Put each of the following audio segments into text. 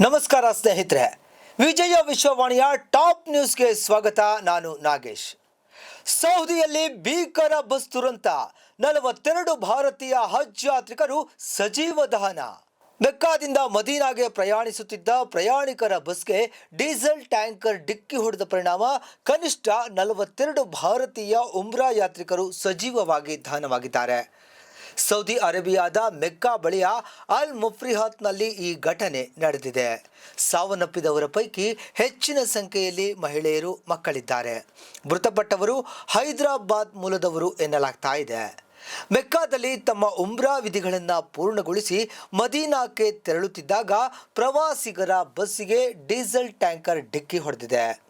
ನಮಸ್ಕಾರ ಸ್ನೇಹಿತರೆ. ವಿಜಯ ವಿಶ್ವವಾಣಿಯ ಟಾಪ್ ನ್ಯೂಸ್ಗೆ ಸ್ವಾಗತ. ನಾನು ನಾಗೇಶ್. ಸೌದಿಯಲ್ಲಿ ಭೀಕರ ಬಸ್ ದುರಂತ. ನಲವತ್ತೆರಡು ಭಾರತೀಯ ಹಜ್ ಯಾತ್ರಿಕರು ಸಜೀವ ದಹನ. ಮೆಕ್ಕಾದಿಂದ ಮದೀನಾಗೆ ಪ್ರಯಾಣಿಸುತ್ತಿದ್ದ ಪ್ರಯಾಣಿಕರ ಬಸ್ಗೆ ಡೀಸೆಲ್ ಟ್ಯಾಂಕರ್ ಡಿಕ್ಕಿ ಹೊಡೆದ ಪರಿಣಾಮ. ಕನಿಷ್ಠ ನಲವತ್ತೆರಡು ಭಾರತೀಯ ಉಮ್ರಾ ಯಾತ್ರಿಕರು ಸಜೀವವಾಗಿ ದಹನವಾಗಿದ್ದಾರೆ. ಸೌದಿ ಅರೇಬಿಯಾದ ಮೆಕ್ಕಾ ಬಳಿಯ ಅಲ್ ಮುಫ್ರಿಹಾತ್ನಲ್ಲಿ ಈ ಘಟನೆ ನಡೆದಿದೆ. ಸಾವನ್ನಪ್ಪಿದವರ ಪೈಕಿ ಹೆಚ್ಚಿನ ಸಂಖ್ಯೆಯಲ್ಲಿ ಮಹಿಳೆಯರು ಮಕ್ಕಳಿದ್ದಾರೆ. ಮೃತಪಟ್ಟವರು ಹೈದರಾಬಾದ್ ಮೂಲದವರು ಎನ್ನಲಾಗ್ತಾ ಇದೆ. ಮೆಕ್ಕಾದಲ್ಲಿ ತಮ್ಮ ಉಮ್ರಾ ವಿಧಿಗಳನ್ನು ಪೂರ್ಣಗೊಳಿಸಿ ಮದೀನಾಕ್ಕೆ ತೆರಳುತ್ತಿದ್ದಾಗ ಪ್ರವಾಸಿಗರ ಬಸ್ಸಿಗೆ ಡೀಸೆಲ್ ಟ್ಯಾಂಕರ್ ಡಿಕ್ಕಿ ಹೊಡೆದಿದೆ.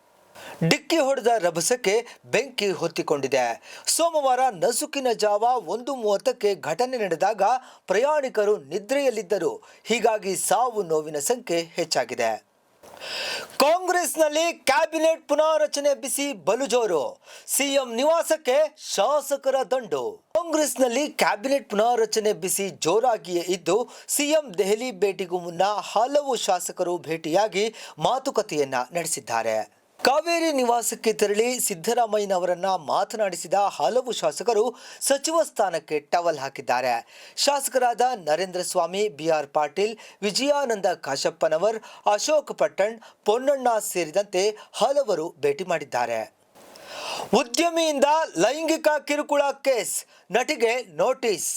ಡಿಕ್ಕಿ ಹೊಡೆದ ರಭಸಕ್ಕೆ ಬೆಂಕಿ ಹೊತ್ತಿಕೊಂಡಿದೆ. ಸೋಮವಾರ ನಸುಕಿನ ಜಾವ ಒಂದು ಮೂವತ್ತಕ್ಕೆ ಘಟನೆ ನಡೆದಾಗ ಪ್ರಯಾಣಿಕರು ನಿದ್ರೆಯಲ್ಲಿದ್ದರು. ಹೀಗಾಗಿ ಸಾವು ನೋವಿನ ಸಂಖ್ಯೆ ಹೆಚ್ಚಾಗಿದೆ. ಕಾಂಗ್ರೆಸ್ನಲ್ಲಿ ಕ್ಯಾಬಿನೆಟ್ ಪುನಾರಚನೆ ಬಿಸಿ ಬಲುಜೋರು ಸಿಎಂ ನಿವಾಸಕ್ಕೆ ಶಾಸಕರ ದಂಡು. ಕಾಂಗ್ರೆಸ್ನಲ್ಲಿ ಕ್ಯಾಬಿನೆಟ್ ಪುನಾರಚನೆ ಬಿಸಿ ಜೋರಾಗಿಯೇ ಇದ್ದು, ಸಿಎಂ ದೆಹಲಿ ಭೇಟಿಗೂ ಮುನ್ನ ಹಲವು ಶಾಸಕರು ಭೇಟಿಯಾಗಿ ಮಾತುಕತೆಯನ್ನ ನಡೆಸಿದ್ದಾರೆ. ಕಾವೇರಿ ನಿವಾಸಕ್ಕೆ ತೆರಳಿ ಸಿದ್ದರಾಮಯ್ಯನವರನ್ನ ಮಾತನಾಡಿಸಿದ ಹಲವು ಶಾಸಕರು ಸಚಿವ ಸ್ಥಾನಕ್ಕೆ ಟವಲ್ ಹಾಕಿದ್ದಾರೆ. ಶಾಸಕರಾದ ನರೇಂದ್ರ ಸ್ವಾಮಿ, ಬಿಆರ್ ಪಾಟೀಲ್, ವಿಜಯಾನಂದ ಕಾಶಪ್ಪನವರ್, ಅಶೋಕ್ ಪಟ್ಟಣ್, ಪೊನ್ನಣ್ಣ ಸೇರಿದಂತೆ ಹಲವರು ಭೇಟಿ ಮಾಡಿದ್ದಾರೆ. ಉದ್ಯಮಿಯಿಂದ ಲೈಂಗಿಕ ಕಿರುಕುಳ ಕೇಸ್, ನಟಿಗೆ ನೋಟಿಸ್.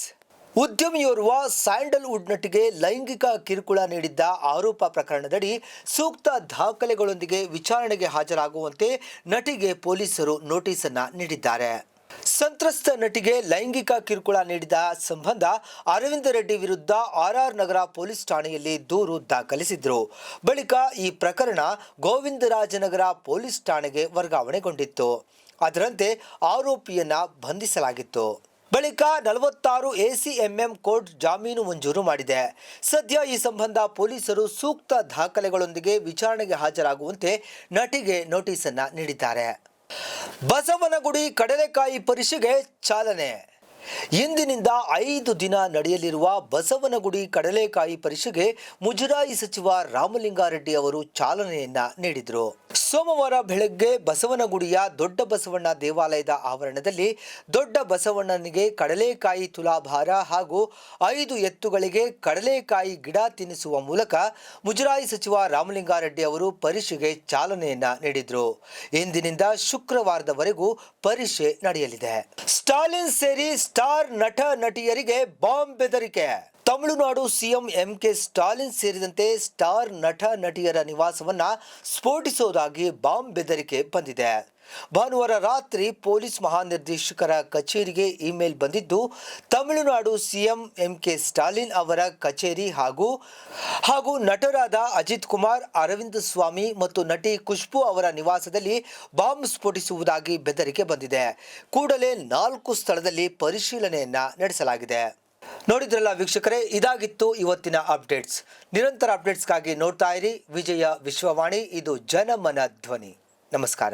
ಉದ್ಯಮಿಯೋರ್ವ ಸ್ಯಾಂಡಲ್ವುಡ್ ನಟಿಗೆ ಲೈಂಗಿಕ ಕಿರುಕುಳ ನೀಡಿದ್ದ ಆರೋಪ ಪ್ರಕರಣದಡಿ ಸೂಕ್ತ ದಾಖಲೆಗಳೊಂದಿಗೆ ವಿಚಾರಣೆಗೆ ಹಾಜರಾಗುವಂತೆ ನಟಿಗೆ ಪೊಲೀಸರು ನೋಟಿಸ್ ಅನ್ನ ನೀಡಿದ್ದಾರೆ. ಸಂತ್ರಸ್ತ ನಟಿಗೆ ಲೈಂಗಿಕ ಕಿರುಕುಳ ನೀಡಿದ ಸಂಬಂಧ ಅರವಿಂದ ರೆಡ್ಡಿ ವಿರುದ್ಧ ಆರ್ಆರ್ ನಗರ ಪೊಲೀಸ್ ಠಾಣೆಯಲ್ಲಿ ದೂರು ದಾಖಲಿಸಿದ್ರು. ಬಳಿಕ ಈ ಪ್ರಕರಣ ಗೋವಿಂದರಾಜನಗರ ಪೊಲೀಸ್ ಠಾಣೆಗೆ ವರ್ಗಾವಣೆಗೊಂಡಿತ್ತು. ಅದರಂತೆ ಆರೋಪಿಯನ್ನ ಬಂಧಿಸಲಾಗಿತ್ತು. ಬಳಿಕ ನಲವತ್ತಾರು ಎಸಿಎಂಎಂ ಕೋರ್ಟ್ ಜಾಮೀನು ಮಂಜೂರು ಮಾಡಿದೆ. ಸದ್ಯ ಈ ಸಂಬಂಧ ಪೊಲೀಸರು ಸೂಕ್ತ ದಾಖಲೆಗಳೊಂದಿಗೆ ವಿಚಾರಣೆಗೆ ಹಾಜರಾಗುವಂತೆ ನಟಿಗೆ ನೋಟಿಸ್ ಅನ್ನ ನೀಡಿದ್ದಾರೆ. ಬಸವನಗುಡಿ ಕಡಲೆಕಾಯಿ ಪರಿಷೆಗೆ ಚಾಲನೆ. ಇಂದಿನಿಂದ ಐದು ದಿನ ನಡೆಯಲಿರುವ ಬಸವನಗುಡಿ ಕಡಲೆಕಾಯಿ ಪರಿಷೆಗೆ ಮುಜರಾಯಿ ಸಚಿವ ರಾಮಲಿಂಗಾರೆಡ್ಡಿ ಅವರು ಚಾಲನೆಯನ್ನ ನೀಡಿದರು. ಸೋಮವಾರ ಬೆಳಗ್ಗೆ ಬಸವನಗುಡಿಯ ದೊಡ್ಡ ಬಸವಣ್ಣ ದೇವಾಲಯದ ಆವರಣದಲ್ಲಿ ದೊಡ್ಡ ಬಸವಣ್ಣನಿಗೆ ಕಡಲೆಕಾಯಿ ತುಲಾಭಾರ ಹಾಗೂ ಐದು ಎತ್ತುಗಳಿಗೆ ಕಡಲೆಕಾಯಿ ಗಿಡ ತಿನ್ನಿಸುವ ಮೂಲಕ ಮುಜರಾಯಿ ಸಚಿವ ರಾಮಲಿಂಗಾರೆಡ್ಡಿ ಅವರು ಪರಿಷೆಗೆ ಚಾಲನೆಯನ್ನ ನೀಡಿದ್ರು. ಇಂದಿನಿಂದ ಶುಕ್ರವಾರದವರೆಗೂ ಪರಿಷೆ ನಡೆಯಲಿದೆ. ಸ್ಟಾಲಿನ್ ಸೇರಿ ಸ್ಟಾರ್ ನಟ ನಟಿಯರಿಗೆ ಬಾಂಬ್ ಬೆದರಿಕೆ. Tamil Nadu CM M K Stalin ಸೇರಿದಂತೆ ಸ್ಟಾರ್ ನಟ ನಟಿಯರ ನಿವಾಸವನ್ನ ಸ್ಫೋಟಿಸುವುದಾಗಿ ಬಾಂಬ್ ಬೆದರಿಕೆ ಬಂದಿದೆ. ಭಾನುವಾರ ರಾತ್ರಿ ಪೊಲೀಸ್ ಮಹಾನಿರ್ದೇಶಕರ ಕಚೇರಿಗೆ ಇಮೇಲ್ ಬಂದಿದ್ದು, Tamil Nadu CM M K Stalin ಅವರ ಕಚೇರಿ ಹಾಗೂ ಹಾಗೂ ನಟರಾದ ಅಜಿತ್ ಕುಮಾರ್, ಅರವಿಂದ್ ಸ್ವಾಮಿ ಮತ್ತು ನಟಿ ಖುಷ್ಬು ಅವರ ನಿವಾಸದಲ್ಲಿ ಬಾಂಬ್ ಸ್ಫೋಟಿಸುವುದಾಗಿ ಬೆದರಿಕೆ ಬಂದಿದೆ. ಕೂಡಲೇ ನಾಲ್ಕು ಸ್ಥಳದಲ್ಲಿ ಪರಿಶೀಲನೆಯನ್ನ ನಡೆಸಲಾಗಿದೆ. ನೋಡಿದ್ರಲ್ಲ ವೀಕ್ಷಕರೇ, ಇದಾಗಿತ್ತು ಇವತ್ತಿನ ಅಪ್ಡೇಟ್ಸ್. ನಿರಂತರ ಅಪ್ಡೇಟ್ಸ್ಗಾಗಿ ನೋಡ್ತಾ ಇರಿ. ವಿಜಯ ವಿಶ್ವವಾಣಿ, ಇದು ಜನಮನ ಧ್ವನಿ. ನಮಸ್ಕಾರ.